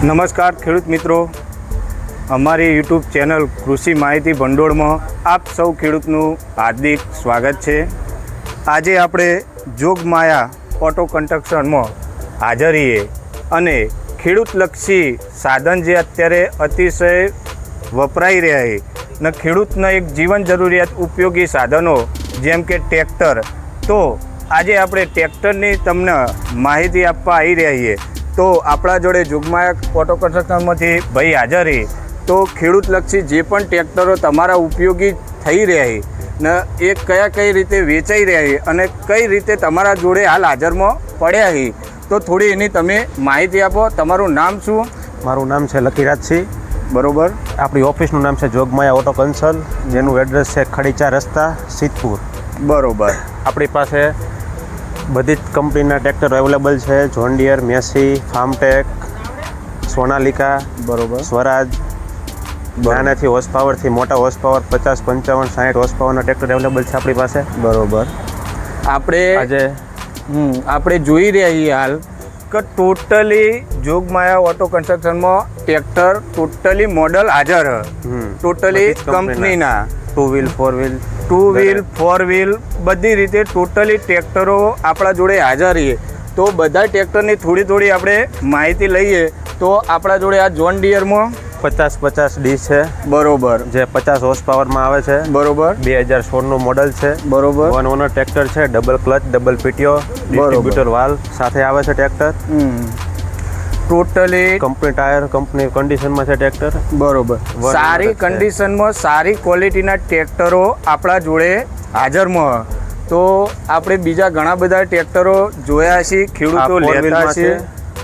નમસ્કાર ખેડૂત મિત્રો. અમારી યુટ્યુબ ચેનલ કૃષિ માહિતી ભંડોળમાં આપ સૌ ખેડૂતનું હાર્દિક સ્વાગત છે. આજે આપણે જોગમાયા ઓટો કન્સ્ટ્રક્શનમાં હાજરીએ અને ખેડૂતલક્ષી સાધન જે અત્યારે અતિશય વપરાઈ રહ્યા છે ને ખેડૂતના એક જીવન જરૂરિયાત ઉપયોગી સાધનો જેમ કે ટ્રેક્ટર. તો આજે આપણે ટ્રેક્ટરની તમને માહિતી આપવા આવી રહ્યા છીએ. તો આપણા જોડે જોગમાયા ઓટો કન્સ્ટ્રક્શનમાંથી ભાઈ હાજર છે. તો ખેડૂતલક્ષી જે પણ ટ્રેક્ટરો તમારા ઉપયોગી થઈ રહ્યા છે ને એ કયા કઈ રીતે વેચાઈ રહ્યા છે અને કઈ રીતે તમારા જોડે હાલ હાજરમાં પડ્યા છે. તો થોડી એની તમે માહિતી આપો. તમારું નામ શું? મારું નામ છે લકીરાજસિંહ. બરોબર. આપણી ઓફિસનું નામ છે જોગમાયા ઓટો કન્સલ જેનું એડ્રેસ છે ખડીચા રસ્તા સિદ્ધપુર. બરોબર. આપણી પાસે બધી જ કંપનીના ટ્રેક્ટર અવેલેબલ છે. John Deere Massey Farmtrac Sonalika બરોબર. સ્વરાજ નાનાથી હોર્સ પાવરથી મોટા હોર્સ પાવર પચાસ પંચાવન સાઠ હોર્સ પાવરના ટ્રેક્ટર અવેલેબલ છે આપણી પાસે. બરોબર. આપણે આજે હમ, આપણે જોઈ રહ્યા છીએ હાલ કે ટોટલી જોગમાયા ઓટો કન્સ્ટ્રક્શનમાં ટ્રેક્ટર ટોટલી મોડલ હાજર હમ, ટોટલી કંપનીના. Two wheel four wheel two wheel four wheel બધી રીતે ટોટલી ટ્રેક્ટરો આપણા જોડે હાજર રહીએ. તો બધા ટ્રેક્ટરની થોડી થોડી આપણે માહિતી લઈએ તો આપણા જોડે આ જોન ડિયરમાં પચાસ પચાસ ડી છે. બરોબર. જે પચાસ હોર્સ પાવરમાં આવે છે. બરોબર. બે હજાર સોળનું મોડલ છે. બરોબર. વન ઓનર ટ્રેક્ટર છે double clutch double PTO distributor valve સાથે આવે છે tractor. Totally company tyre company કન્ડિશનમાં છે ટ્રેક્ટર બરોબર. સારી કન્ડિશનમાં સારી ક્વોલિટીના ટ્રેક્ટરો આપણા જોડે હાજરમાં. તો આપણે બીજા ઘણા બધા ટ્રેક્ટરો જોયા છે ખેડૂતો લેતા છે.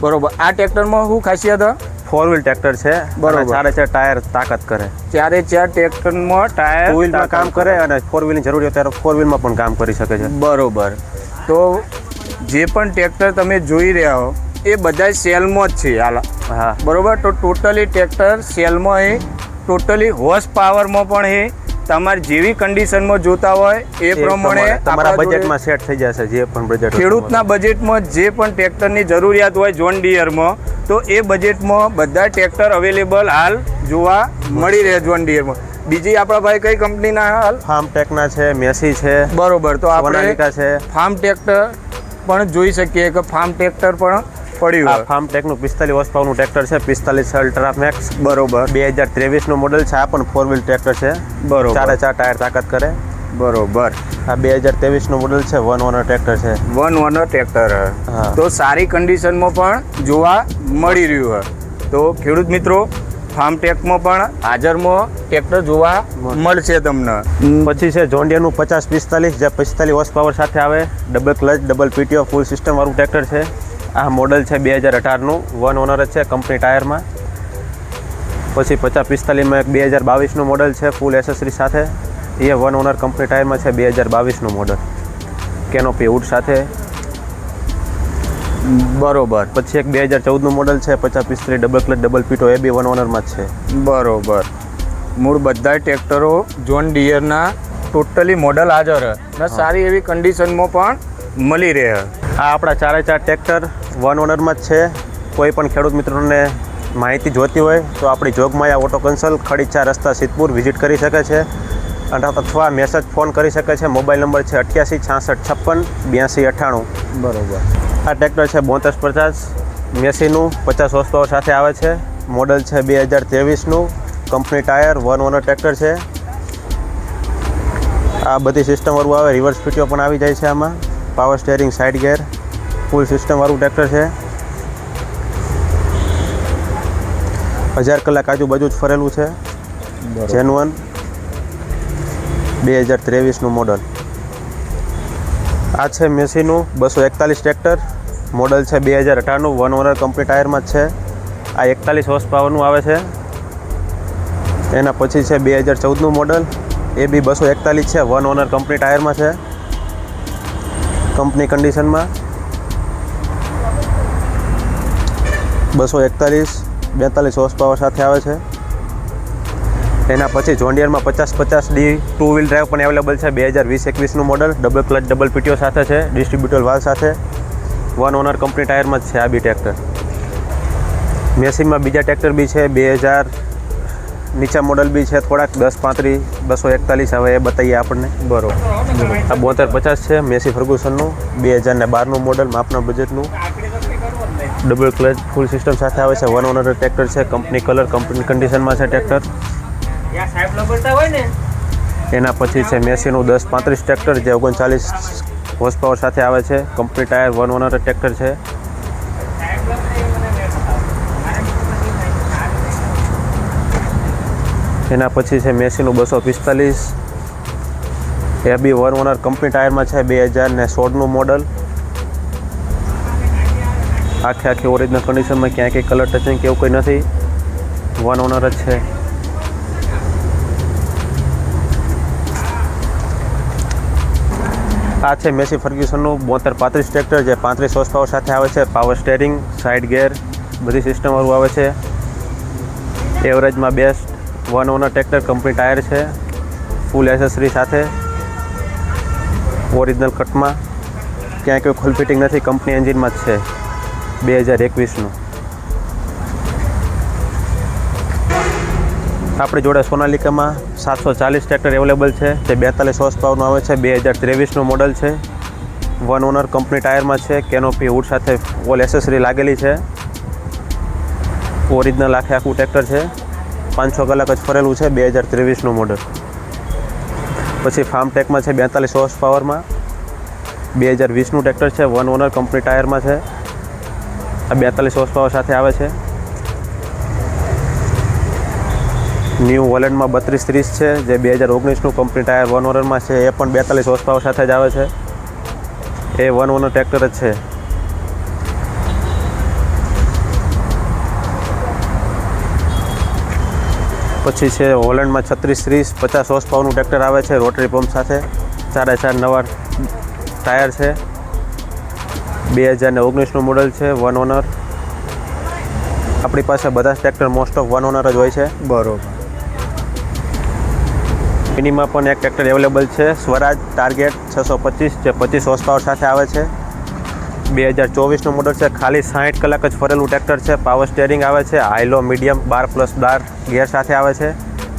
બરોબર. આ ટ્રેક્ટરમાં શું ખાસિયત? ફોર વ્હીલ ટ્રેક્ટર છે. બરોબર. ચારે ચાર ટાયર તાકાત કરે. ચારે ચાર ટ્રેક્ટરમાં ટાયર વ્હીલમાં કામ કરે અને ફોર વ્હીલની જરૂર હોય ત્યારે ફોર વ્હીલમાં પણ કામ કરી શકે છે. બરોબર. તો જે પણ ટ્રેક્ટર તમે જોઈ રહ્યા હો એ બધા સેલમાં જ છે હાલ. હા. બરોબર? તો ટોટલી ટ્રેક્ટર સેલમાં એ ટોટલી હોર્સ પાવરમાં પણ એ. તમારે જેવી કન્ડિશનમાં જોતા હોય એ પ્રમાણે તમારા બજેટમાં સેટ થઈ જશે જે પણ બજેટ ખેડૂતના બજેટમાં જે પણ ટ્રેક્ટરની જરૂરિયાત હોય જોન ડિયરમાં તો એ બજેટમાં બધા ટ્રેક્ટર અવેલેબલ હાલ જોવા મળી રહે જોન ડિયરમાં બીજી આપણા ભાઈ કઈ કંપનીના હાલ? ફાર્મ ટેકના છે મેસી છે બરોબર તો આપણે છે. ફાર્મ ટ્રેક્ટર પણ જોઈ શકીએ કે ફાર્મ ટ્રેક્ટર પણ પડ્યું આ. ફાર્મ ટેકનું પિસ્તાલીસ હોર્સ પાવરનું ટ્રેક્ટર છે પિસ્તાલીસ અલ્ટ્રા મેક્સ બરોબર. બે હજાર ત્રેવીસનું મોડલ છે આ પણ ફોર વ્હીલ ટ્રેક્ટર છે. બરોબર. ચારે ચાર ટાયર તાકાત કરે. બરોબર. આ બે હજાર ત્રેવીસનું મોડલ છે વન ઓનર ટ્રેક્ટર છે. વન ઓનર ટ્રેક્ટર તો સારી કન્ડિશનમાં પણ જોવા મળી રહ્યું હોય. તો ખેડૂત મિત્રો ફાર્મ ટેકમાં પણ હાજરમાં ટ્રેક્ટર જોવા મળશે તમને. પછી છે જોન્ડિયરનું પચાસ પિસ્તાલીસ જે પિસ્તાલીસ હોર્સ પાવર સાથે આવે. Double clutch double PTO full system વાળું ટ્રેક્ટર છે. આ મોડલ છે બે હજાર અઢારનું. વન ઓનર જ છે કંપની ટાયરમાં પછી પચાસ પિસ્તાલીસમાં એક બે હજાર બાવીસનું મોડલ છે ફૂલ એસેસરી સાથે. એ વન ઓનર કંપની ટાયરમાં છે બે હજાર બાવીસનું મોડલ. કેનોપી ઉડ સાથે. બરોબર. પછી એક બે હજાર ચૌદનું મોડલ છે પચાસ પિસ્તાલીસ ડબલ ક્લચ ડબલ પીટો એ બી વન ઓનરમાં જ છે. બરોબર. મૂળ બધા ટ્રેક્ટરો જોન ડિયરના ટોટલી મોડલ હાજર ને સારી એવી કન્ડિશનમાં પણ મળી રહે. આ આપણા ચારે ચાર ટ્રેક્ટર વન ઓનરમાં જ છે. કોઈ પણ ખેડૂત મિત્રોને માહિતી જોતી હોય તો આપણી જોગમાયા ઓટો કન્સલ ખડીચા રસ્તા સિદ્ધપુર વિઝિટ કરી શકે છે. અથવા મેસેજ ફોન કરી શકે છે. મોબાઈલ નંબર છે અઠ્યાસી છાસઠ છપ્પન બ્યાસી અઠ્ઠાણું. બરોબર. આ ટ્રેક્ટર છે બોતેર પચાસ મેસીનું પચાસ પાવર સાથે આવે છે. મોડલ છે બે હજાર ત્રેવીસનું. Company tyre one owner tractor છે. આ બધી સિસ્ટમવાળું આવે રિવર્સ પીટીઓ પણ આવી જાય છે આમાં. Power steering side gear. Full સિસ્ટમવાળું tractor છે. હજાર કલાક આજુબાજુ જ ફરેલું છે. જેનવન બે હજાર ત્રેવીસનું મોડલ આ છે મેસીનું બસો એકતાલીસ ટ્રેક્ટર મોડલ છે બે હજાર અઢારનું વન ઓનર કંપની ટાયરમાં જ છે. આ એકતાલીસ હોર્સ પાવરનું આવે છે. એના પછી છે બે હજાર ચૌદનું મોડલ એ બી બસો એકતાલીસ છે. વન ઓનર કંપની ટાયરમાં છે. કંપની કન્ડિશનમાં બસો એકતાલીસ, બેતાલીસ હોર્સ પાવર સાથે આવે છે. એના પછી જોન્ડિયરમાં પચાસ પચાસ ડી ટુ વ્હીલ ડ્રાઈવ પણ અવેલેબલ છે. બે હજાર વીસ એકવીસનું model double clutch double PTO સાથે છે. ડિસ્ટ્રીબ્યુટર વાલ સાથે. વન ઓનર કંપની ટાયરમાં જ છે આ બી ટ્રેક્ટર મેસીમાં બીજા ટ્રેક્ટર બી છે. બે હજાર નીચા મોડલ બી છે થોડાક દસ પાંત્રીસ બસો એકતાલીસ હવે એ બતાવીએ આપણને. બરોબર. આ બોતેર પચાસ છે મેસી ફર્ગુસનનું બે હજાર ને બારનું મોડલ માપના બજેટનું ડબલ ક્લચ ફૂલ સિસ્ટમ સાથે આવે છે વન ઓનર ટ્રેક્ટર છે કંપની કલર કંપની કન્ડિશનમાં છે ટ્રેક્ટર એના પછી છે મેસીનું દસ પાંત્રીસ ટ્રેક્ટર જે ઓગણચાલીસ હોર્સ પાવર સાથે આવે છે company tyre one owner tractor છે. એના પછી છે મેસીનું બસો પિસ્તાલીસ. A B one owner company ટાયરમાં છે બે હજાર ને સોળનું મોડલ આખે આખી ઓરિજિનલ કન્ડિશનમાં ક્યાંય કંઈ કલર ટચિંગ કે એવું કંઈ નથી. વન ઓનર જ છે. આ છે મેસી ફર્ગ્યુસનનું બોતેર પાંત્રીસ ટ્રેક્ટર જે પાંત્રીસ હોર્સ પાવર સાથે આવે છે. પાવર સ્ટેરિંગ સાઇડ ગેર બધી સિસ્ટમવાળું આવે છે. એવરેજમાં best one owner tractor company tyre છે. ફૂલ એસેસરી સાથે. ઓરિજિનલ કટમાં ક્યાંય કોઈ ખોલ ફિટિંગ નથી. કંપની એન્જિનમાં જ છે. બે હજાર એકવીસનું. આપણી જોડે સોનાલિકામાં સાતસો ચાલીસ ટ્રેક્ટર અવેલેબલ છે. તે બેતાલીસ હોર્સ પાવરનું આવે છે. બે હજાર ત્રેવીસનું મોડલ છે. વન ઓનર કંપની ટાયરમાં છે. કેનોપી વુડ સાથે ઓલ એસેસરી લાગેલી છે. ઓરિજિનલ આખે આખું ટ્રેક્ટર છે. પાંચસો કલાક જ ફરેલું છે બે હજાર ત્રેવીસનું મોડલ પછી ફાર્મટેકમાં છે બેતાલીસ હોર્સ પાવરમાં બે હજાર વીસનું ટ્રેક્ટર છે વન ઓનર કંપની ટાયરમાં છે. આ બેતાલીસ હોર્સ પાવર સાથે આવે છે. ન્યૂ વોલેન્ડમાં બત્રીસ ત્રીસ છે, જે બે હજાર ઓગણીસનું કંપની ટાયર વન ઓનરમાં છે, એ પણ બેતાલીસ હોર્સ પાવર સાથે જ આવે છે. એ વન ઓનર ટ્રેક્ટર જ છે. પછી છે હોલેન્ડમાં છત્રીસ ત્રીસ પચાસ હોર્સ પાવરનું ટ્રેક્ટર આવે છે રોટરી પંપ સાથે. ચારે ચાર નવા ટાયર છે. બે હજાર ને ઓગણીસનું મોડલ છે વન ઓનર આપણી પાસે બધા જ tractor most of one owner જ હોય છે. બરોબર. મિનિમાં પણ એક ટ્રેક્ટર અવેલેબલ છે સ્વરાજ ટાર્ગેટ છસો પચીસ જે પચીસ હોર્સ પાવર સાથે આવે છે. બે હજાર ચોવીસનું મોડલ છે. ખાલી સાઠ કલાક જ ફરેલું ટ્રેક્ટર છે. પાવર સ્ટેરિંગ આવે છે. હાઈલો મીડિયમ બાર પ્લસ બાર ગિયર સાથે આવે છે.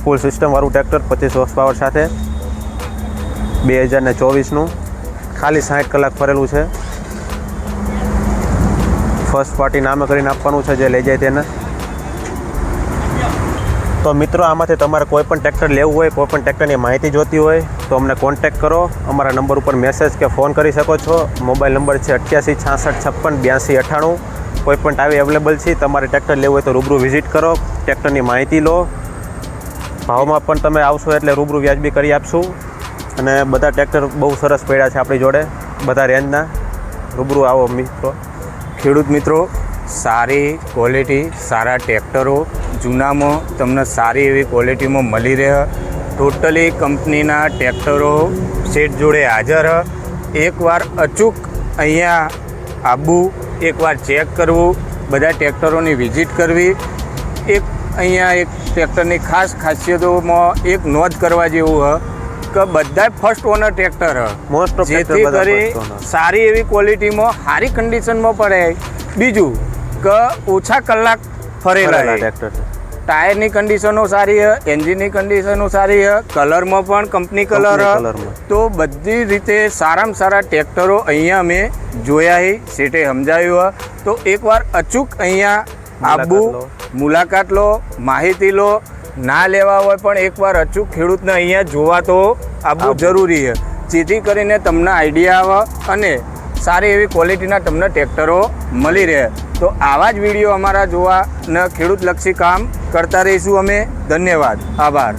ફૂલ સિસ્ટમવાળું ટ્રેક્ટર પચીસ હોર્સ પાવર સાથે. બે હજાર ને. ચોવીસનું ખાલી સાઠ કલાક ફરેલું છે. ફર્સ્ટ પાર્ટી નામે કરીને આપવાનું છે. જે લઈ જાય તેને. તો મિત્રો, આમાંથી તમારે કોઈ પણ ટ્રેક્ટર લેવું હોય, કોઈ પણ ટ્રેક્ટરની માહિતી જોતી હોય, તો અમને કોન્ટેક કરો. અમારા નંબર ઉપર મેસેજ કે ફોન કરી શકો છો. મોબાઈલ નંબર છે અઠ્યાસી, છાસઠ, છપ્પન, બ્યાસી, અઠ્ઠાણું. કોઈ પણ ટાવી અવેલેબલ છે, તમારે ટ્રેક્ટર લેવું હોય તો રૂબરૂ વિઝિટ કરો, ટ્રેક્ટરની માહિતી લો. ભાવમાં પણ તમે આવશો એટલે રૂબરૂ વ્યાજબી કરી આપશું. અને બધા ટ્રેક્ટર બહુ સરસ પડ્યા છે આપણી જોડે, બધા રેન્જના રૂબરૂ આવો મિત્રો. ખેડૂત મિત્રો સારી ક્વોલિટી સારા ટ્રેક્ટરો જૂનામાં તમને સારી એવી ક્વોલિટીમાં મળી રહે. ટોટલી કંપનીના ટ્રેક્ટરો સેટ જોડે હાજર. હ. એકવાર અચૂક અહીંયા આવવું એકવાર ચેક કરવું બધા ટ્રેક્ટરોની વિઝિટ કરવી. એક અહીંયા એક ટ્રેક્ટરની ખાસ ખાસિયતોમાં એક નોંધ કરવા જેવું હ કે બધા first owner tractor most of જેથી કરી સારી એવી ક્વોલિટીમાં સારી કન્ડિશનમાં પડે. બીજું કે ઓછા કલાક ફરેલા. ટ્રેક્ટર ટાયરની કન્ડિશનો સારી છે એન્જિનની કન્ડિશનો સારી છે કલરમાં પણ કંપની કલર હ. તો બધી રીતે સારામાં સારા ટ્રેક્ટરો અહીંયા અમે જોયા છે સેટે સમજાવ્યું તો એકવાર અચૂક અહીંયા આબુ આવવું મુલાકાત લો માહિતી લો ના લેવા હોય પણ એકવાર અચૂક ખેડૂતને અહીંયા જોવા તો આબુ આવવું. જરૂરી છે જેથી કરીને તમને આઈડિયા આવે અને સારી એવી ક્વોલિટીના તમને ટ્રેક્ટરો મળી રહે. તો આવા જ વીડિયો અમારા જોવા ખેડૂતલક્ષી કામ કરતા રહીશું અમે. ધન્યવાદ. આભાર.